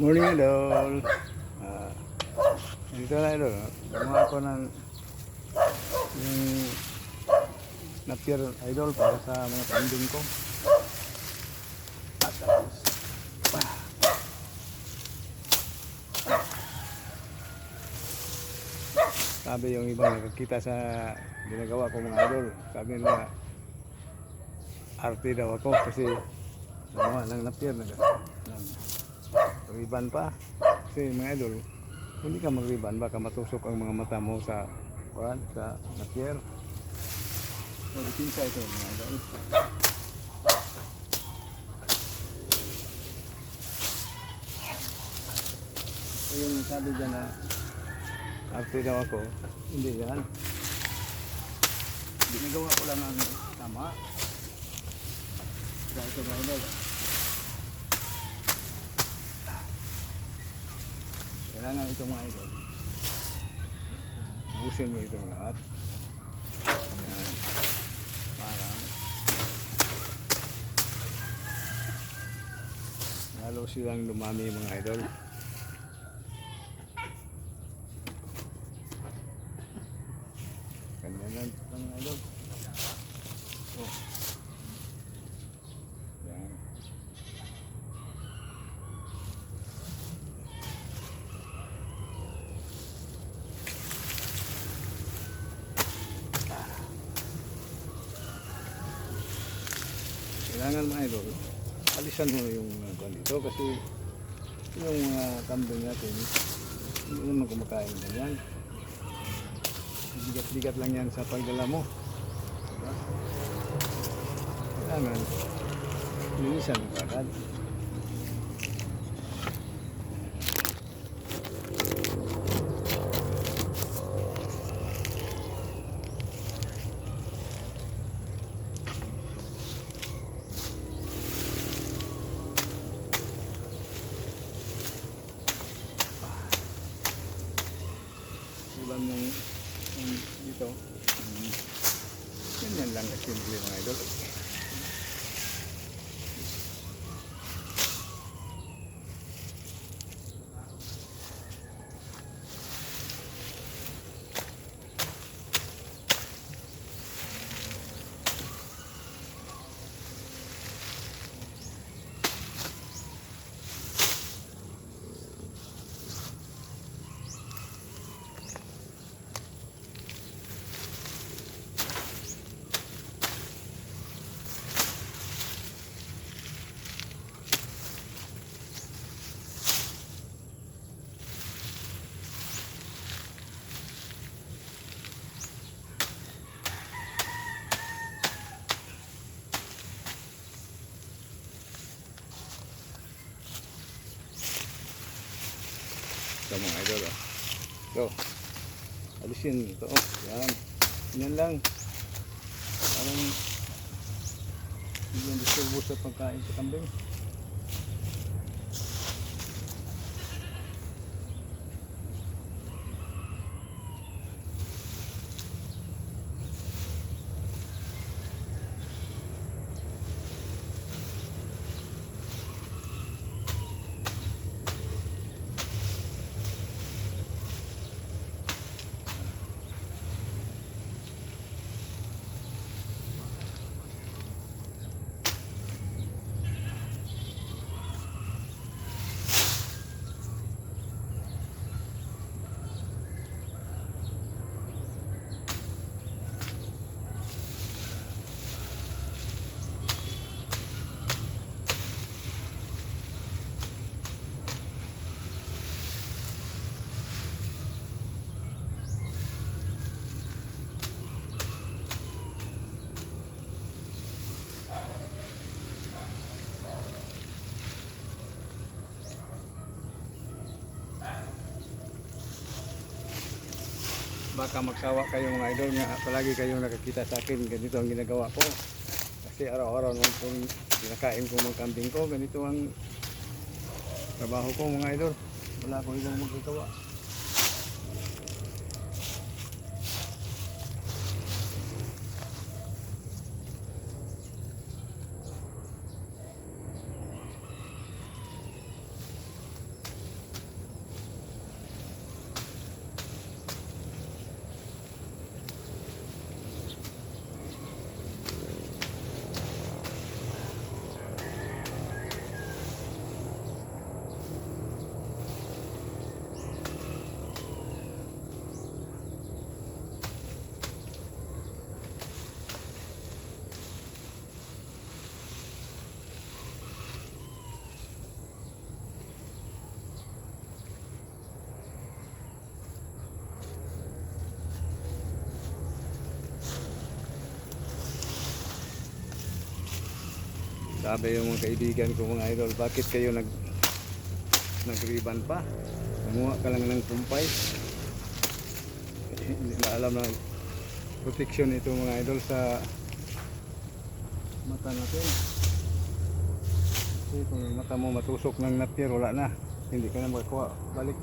Morning idol. Ah, dito na idol. Gumawa ako ng yung napier idol para sa mga kambing ko. At tapos. Sabi yung ibang nakakita sa ginagawa ko mga idol. Sabi nila, arte daw ako kasi gumawa ng napier na, ng riban pa. Kasi mga idol, hindi ka mag-riban, baka matusok ang mga mata mo sa kuan sa napier. So, pinsa ito mga idol. So, yung sabi dyan na arte daw ako, hindi yan. Ginagawa ko lang ang tama. Kaya ito mga idol. Kailangan ito mga idol. Ubusin mo itong lahat. Ayan. Para lalo silang lumami mga idol. Ganyan lang mga idol. Oh. Yan. Kailangan mga idol, alisan mo yung uh, dito kasi yung mga kambing natin, hindi naman kumakain na yan. Bigat-bigat lang yan sa pagdala mo. Diba? Kailangan, linisan mo agad. Ulam ng, ng dito. Um, ganyan lang kasimple mga idol. Ito mga idol. Go. Alisin ito. Oh. Yan. Yan lang. Parang hindi yan disturbo sa pagkain sa kambing. Baka magsawa kayo mga idol nga palagi kayong nakakita sa akin. Ganito ang ginagawa ko. Kasi araw-araw nung kung kinakain ko mga kambing ko ganito ang trabaho ko mga idol. Wala akong ibang magagawa Sabi yung mga kaibigan ko mga idol, bakit kayo nag nagriban pa? Kumuha ka lang ng kumpay. Eh, Hindi na alam na protection ito mga idol sa mata natin. Kasi kung mata mo matusok ng napier, wala na. Hindi ka na makakuha. Balik.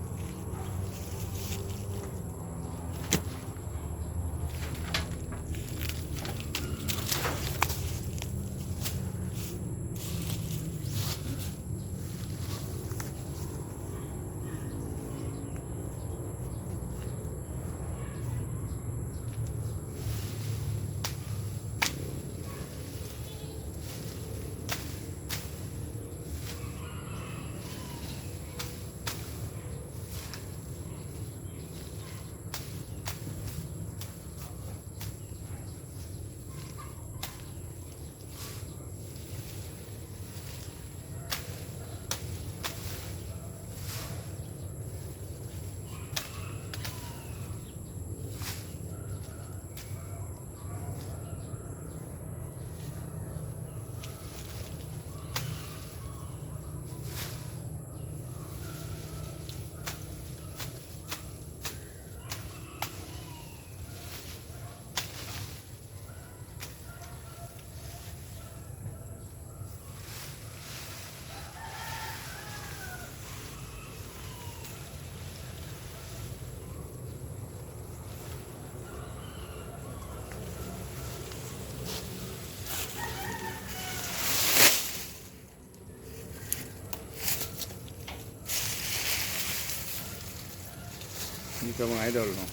Dito mga idol, no?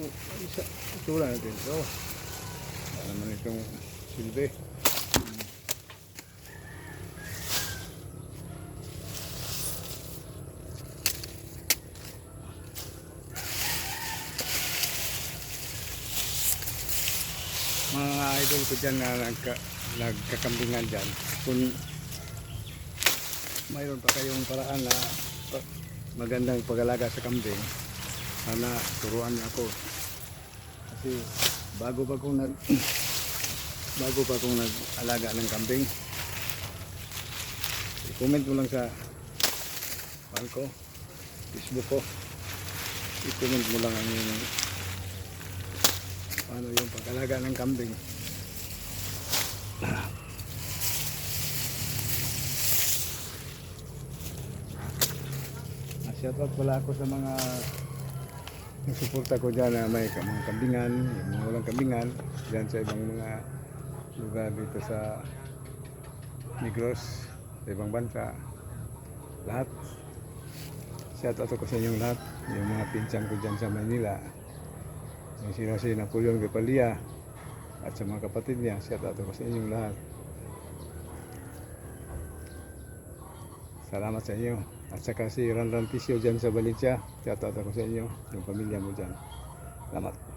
Ito, isa, lang natin ito. Ano naman itong silbi. Mga idol ko dyan na nagka, nagkakambingan dyan. Kung mayroon pa kayong paraan na magandang pag-alaga sa kambing, sana turuan niyo ako. Kasi bago pa kong nag bago pa kong nag-alaga ng kambing, i-comment mo lang sa fan ko, Facebook ko. I-comment mo lang ang yung paano yung pag-alaga ng kambing. Ah, Shoutout pala ako sa mga nagsuporta ko dyan na may mga kambingan, yung mga walang kambingan, dyan sa ibang mga lugar dito sa Negros, sa ibang bansa, lahat. Shoutout ako sa inyong lahat, yung mga pinsan ko dyan sa Manila, yung sila si Napoleon Gapalia, at sa mga kapatid niya, shoutout ako sa inyong lahat. Salamat sa inyo. At saka si Ranran Tisio dyan sa Valencia. Shoutout ako sa inyo. Yung pamilya mo dyan. Salamat.